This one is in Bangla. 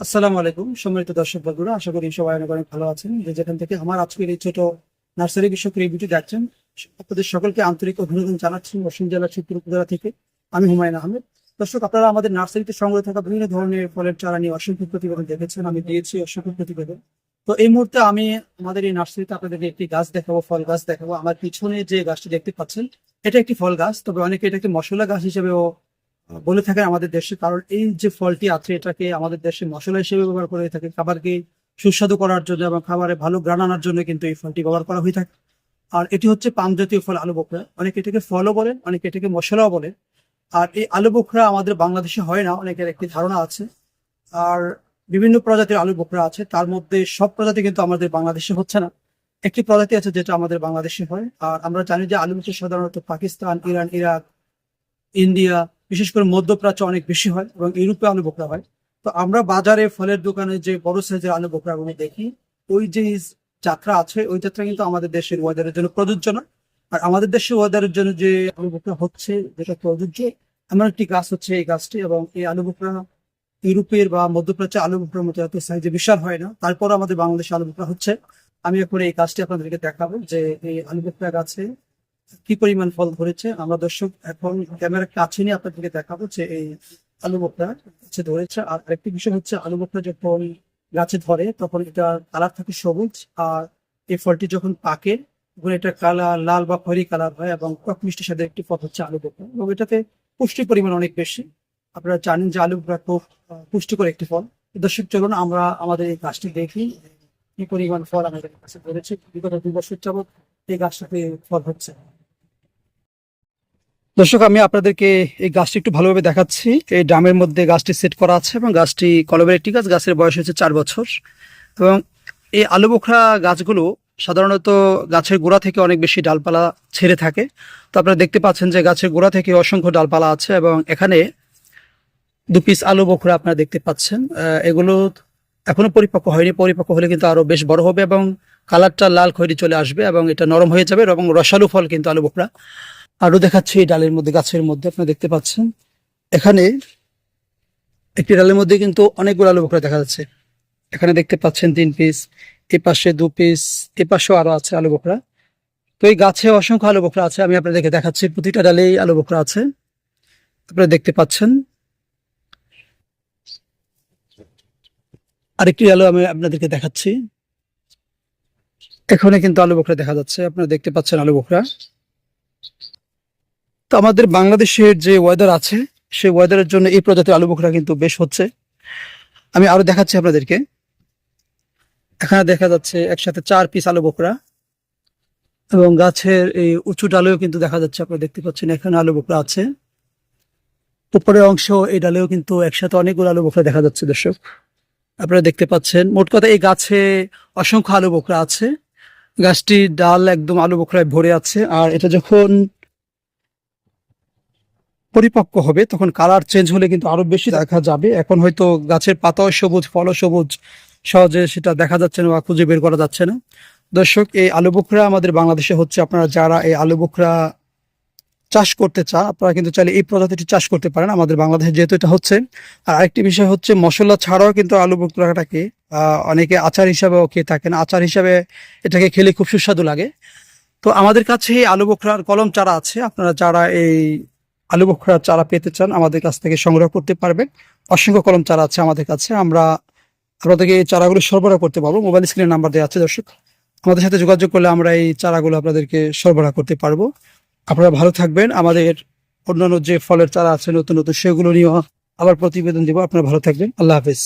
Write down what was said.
আসসালামু আলাইকুম, সম্মানিত দর্শক বন্ধুরা, আশা করি সবাই অনেক অনেক ভালো আছেন। যে যেখান থেকে আমার আজকের এই ছোট নার্সারি বিষয়ক রিভিউটি দেখছেন, আপনাদের সকলকে আন্তরিক অভিনন্দন জানাচ্ছি অসীম জেলার শিবপুর উপজেলা থেকে। আমি হুমায়ুন আহমেদ। দর্শক, আপনারা আমাদের নার্সারিতে সংগ্রহ থাকা বিভিন্ন ধরনের ফলের চারা নিয়ে অসংখ্য প্রতিবেদন দেখেছেন, আমি দিয়েছি অসংখ্য প্রতিবেদন। তো এই মুহূর্তে আমি আমাদের এই নার্সারিতে আপনাদেরকে একটি গাছ দেখাবো, ফল গাছ দেখাবো। আমার পিছনে যে গাছটি দেখতে পাচ্ছেন, এটা একটি ফল গাছ, তবে অনেকে এটাকে মশলা গাছ হিসেবেও বলে থাকেন আমাদের দেশে। কারণ এই যে ফলটি আছে, এটাকে আমাদের দেশে মশলা হিসেবে ব্যবহার করে থাকে। খাবারকে সুস্বাদু করার জন্য এবং খাবারে ভালো গ্রান আনার জন্য কিন্তু এই ফলটি ব্যবহার করা হয়ে থাকে। আর এটি হচ্ছে পাম জাতীয় ফল, আলু বোখরা। অনেকে এটাকে ফলও বলেন অনেকে এটাকে মশলাও বলেন আর এই আলু বোখরা আমাদের বাংলাদেশে হয় না, অনেকের একটি ধারণা আছে। আর বিভিন্ন প্রজাতির আলু বোখরা আছে, তার মধ্যে সব প্রজাতি কিন্তু আমাদের বাংলাদেশে হচ্ছে না। একটি প্রজাতি আছে যেটা আমাদের বাংলাদেশে হয়। আর আমরা জানি যে আলু বোখরা সাধারণত পাকিস্তান, ইরান, ইরাক, ইন্ডিয়া বিশেষ করে মধ্যপ্রাচ্য অনেক বেশি হয় এবং ইউরোপে আলু বোখরা হয়। তো আমরা বাজারে ফলের দোকানে যে বড় সাইজের আলু বোখরাগুলো দেখি, ওই যে যাত্রা আছে, ওই যাত্রা কিন্তু আমাদের দেশের ওয়েদারের জন্য প্রযোজ্য না। আর আমাদের দেশের ওয়েদারের জন্য যে আলু বোখরা হচ্ছে, যেটা প্রযোজ্য, এমন একটি গাছ হচ্ছে এই গাছটি এবং এই আলু বোকরা ইউরোপের বা মধ্যপ্রাচ্যের আলু বোখরার মতো এত সাইজে বিশাল হয় না। তারপর আমাদের বাংলাদেশে আলু বোখরা হচ্ছে। আমি এখন এই গাছটি আপনাদেরকে দেখাবো যে এই আলু বোখরা গাছে কি পরিমাণ ফল ধরেছে? আমরা দর্শক, এখন ক্যামেরা কাছে নিয়ে আপনাদেরকে দেখাবো যে এই আলু গাছে ধরেছে। আর আরেকটি বিষয় হচ্ছে আলু বোখরা যখন গাছে ধরে, তখন এটা কালার থাকে সবুজ আর এই ফলটি যখন পাকে, তখন এটা কালার লাল বা খয়রি কালার হয় এবং টক মিষ্টির সাথে একটি ফল হচ্ছে আলু বোখরা এবং এটাতে পুষ্টির পরিমাণ অনেক বেশি। আপনারা জানেন যে আলু বোখরা খুব পুষ্টিকর একটি ফল। দর্শক, চলুন আমরা আমাদের এই গাছটি দেখি। কি পরিমাণ ফল আমাদের কাছে ধরেছে? বিগত দুই বছর যাবত এই গাছটাতে ফল হচ্ছে। দর্শক, আমি আপনাদেরকে এই গাছটি একটু ভালোভাবে দেখাচ্ছি। এই ড্রামের মধ্যে গাছটি সেট করা আছে এবং গাছটি কলমের একটি গাছ, গাছের বয়স হচ্ছে চার বছর। এবং এই আলু বোখরা গাছগুলো সাধারণত গাছের গোড়া থেকে অনেক বেশি ডালপালা ছেড়ে থাকে। তো আপনারা দেখতে পাচ্ছেন যে গাছের গোড়া থেকে অসংখ্য ডালপালা আছে এবং এখানে দু পিস আলু বোখরা আপনারা দেখতে পাচ্ছেন। এগুলো এখনও পরিপক্ক হয়নি। পরিপক্ক হলে কিন্তু আরও বেশ বড় হবে এবং কালারটা লাল খয়েরি চলে আসবে এবং এটা নরম হয়ে যাবে এবং রসালু ফল কিন্তু আলু বোখরা। আরও দেখাচ্ছি এই ডালের মধ্যে, গাছের মধ্যে, আপনারা দেখতে পাচ্ছেন। এখানে একটি ডালের মধ্যে কিন্তু অনেকগুলো আলু বোখরা দেখা যাচ্ছে। এখানে দেখতে পাচ্ছেন তিন পিস এ পাশে দু পিস এ পাশেও আরও আছে আলু বোখরা তো এই গাছে অসংখ্য আলু বোখরা আছে, আমি আপনাদেরকে দেখাচ্ছি। প্রতিটা ডালেই আলু বোখরা আছে। আপনারা দেখতে পাচ্ছেন। আরেকটি আলু আমি আপনাদেরকে দেখাচ্ছি। এখানে কিন্তু আলু বোখরা দেখা যাচ্ছে। আপনারা দেখতে পাচ্ছেন আলু বোখরা তো আমাদের বাংলাদেশের যে ওয়েদার আছে, সেই ওয়েদারের জন্য এই প্রজাতির আলু বোখরা কিন্তু বেশ হচ্ছে। আমি আরও দেখাচ্ছি আপনাদেরকে। এখানে দেখা যাচ্ছে একসাথে চার পিস আলু বোখরা এবং গাছের এই উঁচু ডালেও কিন্তু দেখা যাচ্ছে, আপনারা দেখতে পাচ্ছেন এখানে আলু বোখরা আছে। উপরের অংশ এই ডালেও কিন্তু একসাথে অনেকগুলো আলু বোখরা দেখা যাচ্ছে, দর্শক। আপনারা দেখতে পাচ্ছেন, মোট কথা এই গাছে অসংখ্য আলু বোখরা আছে। গাছটির ডাল একদম আলু বোখরায় ভরে আছে। আর এটা যখন পরিপক্ক হবে, তখন কালার চেঞ্জ হলে কিন্তু আরও বেশি দেখা যাবে। এখন হয়তো গাছের পাতাও সবুজ, ফলও সবুজ, সহজে সেটা দেখা যাচ্ছে না বা খুঁজে বের করা যাচ্ছে না। দর্শক, এই আলু বোখরা আমাদের বাংলাদেশে হচ্ছে, আপনারা যারা এই আলু বোখরা চাষ করতে চান, আপনারা কিন্তু চাইলে এই প্রজাতিটি চাষ করতে পারেন। আমাদের বাংলাদেশে যেহেতু এটা হচ্ছে, আর আরেকটি বিষয় হচ্ছে, মশলা ছাড়াও কিন্তু আলু বোখরাটাকে অনেকে আচার হিসাবেও খেয়ে থাকেন। আচার হিসাবে এটাকে খেলে খুব সুস্বাদু লাগে। তো আমাদের কাছে এই আলু বোখরার কলম চারা আছে। আপনারা যারা এই আলু বোখরার চারা পেতে চান, আমাদের কাছ থেকে সংগ্রহ করতে পারবেন। অসংখ্য কলম চারা আছে আমাদের কাছে। আমরা আপনাদেরকে এই চারাগুলো সরবরাহ করতে পারব। মোবাইল স্ক্রিনের নাম্বার দেওয়া আছে, দর্শক। আমাদের সাথে যোগাযোগ করলে আমরা এই চারাগুলো আপনাদেরকে সরবরাহ করতে পারব। আপনারা ভালো থাকবেন। আমাদের অন্যান্য যে ফলের চারা আছে, নতুন নতুন, সেগুলো নিয়ে আবার প্রতিবেদন দিব। আপনারা ভালো থাকবেন। আল্লাহ হাফেজ।